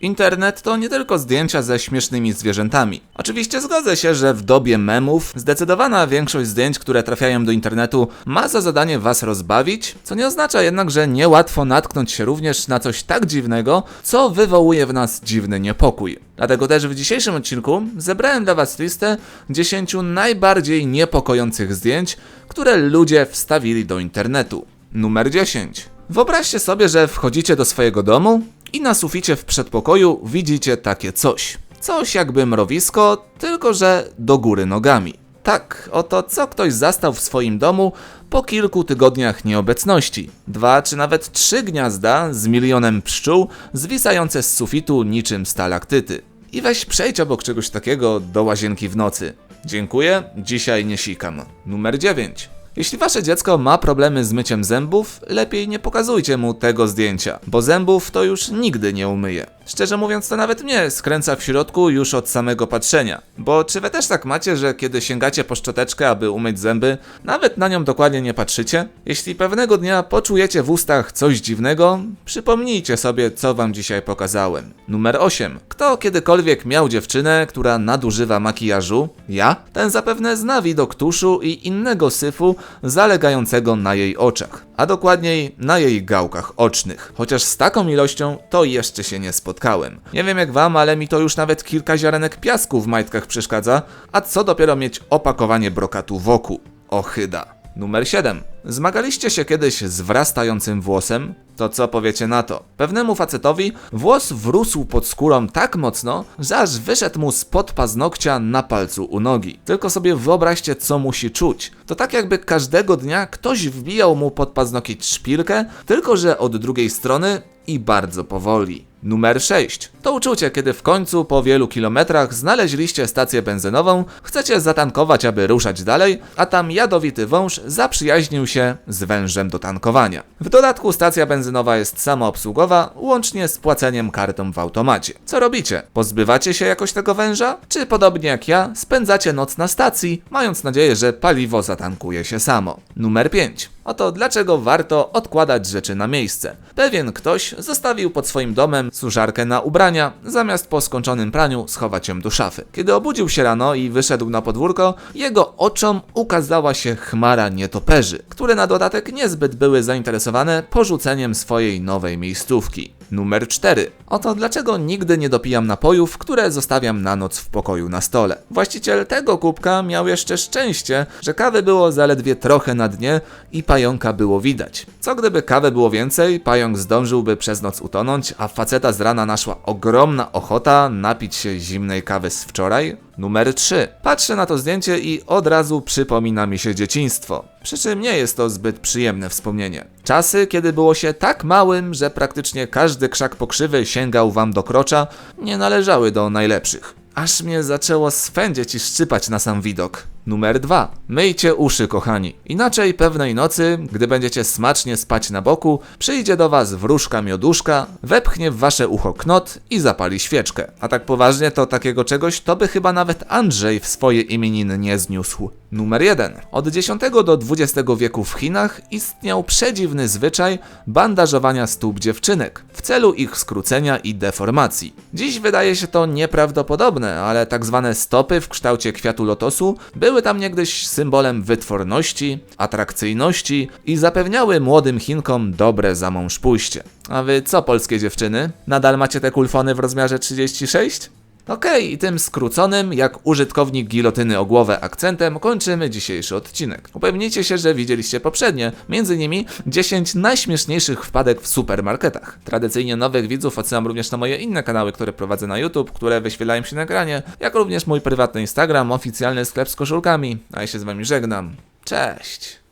Internet to nie tylko zdjęcia ze śmiesznymi zwierzętami. Oczywiście zgodzę się, że w dobie memów zdecydowana większość zdjęć, które trafiają do internetu, ma za zadanie was rozbawić, co nie oznacza jednak, że niełatwo natknąć się również na coś tak dziwnego, co wywołuje w nas dziwny niepokój. Dlatego też w dzisiejszym odcinku zebrałem dla was listę 10 najbardziej niepokojących zdjęć, które ludzie wstawili do internetu. Numer 10. Wyobraźcie sobie, że wchodzicie do swojego domu i na suficie w przedpokoju widzicie takie coś. Coś jakby mrowisko, tylko że do góry nogami. Tak, oto co ktoś zastał w swoim domu po kilku tygodniach nieobecności. Dwa czy nawet trzy gniazda z milionem pszczół zwisające z sufitu niczym stalaktyty. I weź przejdź obok czegoś takiego do łazienki w nocy. Dziękuję, dzisiaj nie sikam. Numer 9. Jeśli wasze dziecko ma problemy z myciem zębów, lepiej nie pokazujcie mu tego zdjęcia, bo zębów to już nigdy nie umyje. Szczerze mówiąc, to nawet mnie skręca w środku już od samego patrzenia. Bo czy wy też tak macie, że kiedy sięgacie po szczoteczkę, aby umyć zęby, nawet na nią dokładnie nie patrzycie? Jeśli pewnego dnia poczujecie w ustach coś dziwnego, przypomnijcie sobie, co wam dzisiaj pokazałem. Numer 8. Kto kiedykolwiek miał dziewczynę, która nadużywa makijażu? Ja? Ten zapewne zna widok tuszu i innego syfu zalegającego na jej oczach, a dokładniej na jej gałkach ocznych. Chociaż z taką ilością to jeszcze się nie spotkałem. Nie wiem jak wam, ale mi to już nawet kilka ziarenek piasku w majtkach przeszkadza, a co dopiero mieć opakowanie brokatu wokół. Ochyda. Numer 7. Zmagaliście się kiedyś z wrastającym włosem? To co powiecie na to? Pewnemu facetowi włos wrósł pod skórą tak mocno, że aż wyszedł mu spod paznokcia na palcu u nogi. Tylko sobie wyobraźcie, co musi czuć. To tak jakby każdego dnia ktoś wbijał mu pod paznokieć szpilkę, tylko że od drugiej strony i bardzo powoli. Numer 6. To uczucie, kiedy w końcu po wielu kilometrach znaleźliście stację benzynową, chcecie zatankować, aby ruszać dalej, a tam jadowity wąż zaprzyjaźnił się z wężem do tankowania. W dodatku stacja benzynowa jest samoobsługowa, łącznie z płaceniem kartą w automacie. Co robicie? Pozbywacie się jakoś tego węża? Czy podobnie jak ja, spędzacie noc na stacji, mając nadzieję, że paliwo zatankuje się samo? Numer 5. Oto dlaczego warto odkładać rzeczy na miejsce. Pewien ktoś zostawił pod swoim domem suszarkę na ubrania, zamiast po skończonym praniu schować ją do szafy. Kiedy obudził się rano i wyszedł na podwórko, jego oczom ukazała się chmara nietoperzy, które na dodatek niezbyt były zainteresowane porzuceniem swojej nowej miejscówki. Numer 4. Oto dlaczego nigdy nie dopijam napojów, które zostawiam na noc w pokoju na stole. Właściciel tego kubka miał jeszcze szczęście, że kawy było zaledwie trochę na dnie i pająka było widać. Co gdyby kawy było więcej, pająk zdążyłby przez noc utonąć, a faceta z rana naszła ogromna ochota napić się zimnej kawy z wczoraj? Numer 3. Patrzę na to zdjęcie i od razu przypomina mi się dzieciństwo. Przy czym nie jest to zbyt przyjemne wspomnienie. Czasy, kiedy było się tak małym, że praktycznie każdy krzak pokrzywy sięgał wam do krocza, nie należały do najlepszych. Aż mnie zaczęło swędzieć i szczypać na sam widok. Numer 2. Myjcie uszy, kochani. Inaczej pewnej nocy, gdy będziecie smacznie spać na boku, przyjdzie do was wróżka mioduszka, wepchnie w wasze ucho knot i zapali świeczkę. A tak poważnie to takiego czegoś to by chyba nawet Andrzej w swoje imieniny nie zniósł. Numer 1. Od X do XX wieku w Chinach istniał przedziwny zwyczaj bandażowania stóp dziewczynek w celu ich skrócenia i deformacji. Dziś wydaje się to nieprawdopodobne, ale tak zwane stopy w kształcie kwiatu lotosu były tam niegdyś symbolem wytworności, atrakcyjności i zapewniały młodym Chinkom dobre za mąż pójście. A wy co, polskie dziewczyny? Nadal macie te kulfony w rozmiarze 36? Okej, i tym skróconym, jak użytkownik gilotyny o głowę akcentem, kończymy dzisiejszy odcinek. Upewnijcie się, że widzieliście poprzednie, między innymi 10 najśmieszniejszych wpadek w supermarketach. Tradycyjnie nowych widzów odsyłam również na moje inne kanały, które prowadzę na YouTube, które wyświetlają się na ekranie, jak również mój prywatny Instagram, oficjalny sklep z koszulkami. A ja się z wami żegnam. Cześć!